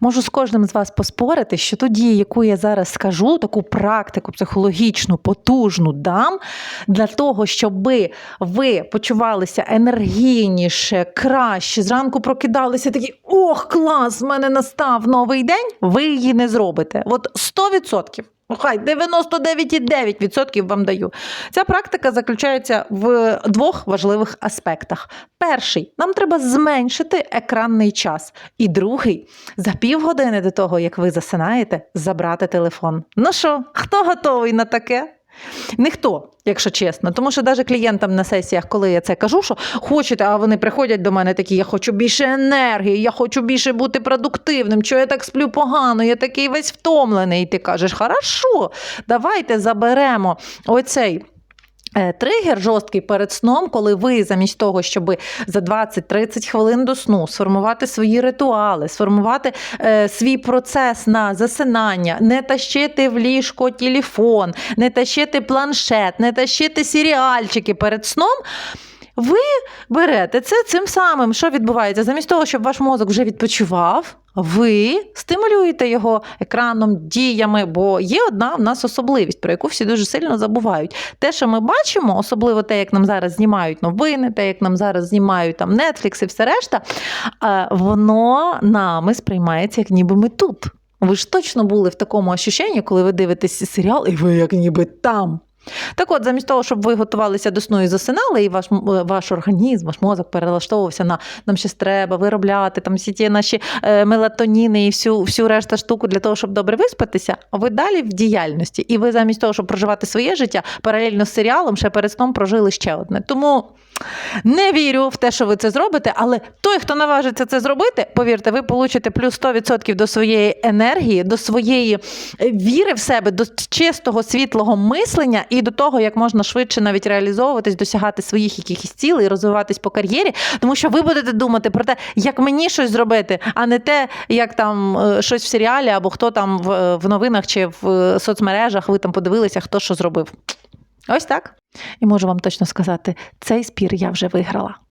можу з кожним з вас поспорити, що ту дію, яку я зараз скажу, таку практику психологічну, потужну дам для того, щоб ви почувалися енергійніше, краще, зранку прокидалися такі: ох, клас! в мене настав новий день. Ви її не зробите. От 100%. Ну, хай 99,9% вам даю. Ця практика заключається в двох важливих аспектах. Перший нам треба зменшити екранний час. І другий за півгодини до того, як ви засинаєте, забрати телефон. Ну що, хто готовий на таке? Ніхто, якщо чесно. Тому що навіть клієнтам на сесіях, коли я це кажу, що хочете, а вони приходять до мене такі: я хочу більше енергії, я хочу більше бути продуктивним. Чого я так сплю погано, я такий весь втомлений. І ти кажеш, хорошо, давайте заберемо оцей. Е, Тригер жорсткий перед сном, коли ви замість того, щоб за 20-30 хвилин до сну сформувати свої ритуали, сформувати е, свій процес на засинання, не тащити в ліжко телефон, не тащити планшет, не тащити серіальчики перед сном. Ви берете це цим самим, що відбувається, замість того, щоб ваш мозок вже відпочивав. Ви стимулюєте його екраном, діями, бо є одна в нас особливість, про яку всі дуже сильно забувають. Те, що ми бачимо, особливо те, як нам зараз знімають новини, те, як нам зараз знімають там Netflix і все решта, е, воно нами сприймається, як ніби ми тут. Ви ж точно були в такому ощущенні, коли ви дивитесь серіал, і ви як ніби там. Так от, замість того, щоб ви готувалися до сну і засинали, і ваш, е, ваш організм, ваш мозок перелаштовувався на нам щось треба виробляти, там всі ті наші е, мелатоніни і всю, всю решту штуку для того, щоб добре виспатися, ви далі в діяльності. І ви замість того, щоб проживати своє життя, паралельно з серіалом, ще перед сном прожили ще одне. Тому не вірю в те, що ви це зробите, але той, хто наважиться це зробити, повірте, ви получите плюс 100% до своєї енергії, до своєї е, віри в себе, до чистого світлого мислення і до того, як можна швидше навіть реалізовуватись, досягати своїх якихось цілей, розвиватись по кар'єрі, тому що ви будете думати про те, як мені щось зробити, а не те, як там е, щось в серіалі або хто там в, в новинах чи в е, соцмережах ви там подивилися, хто що зробив. Ось так. І можу вам точно сказати, цей спір я вже виграла.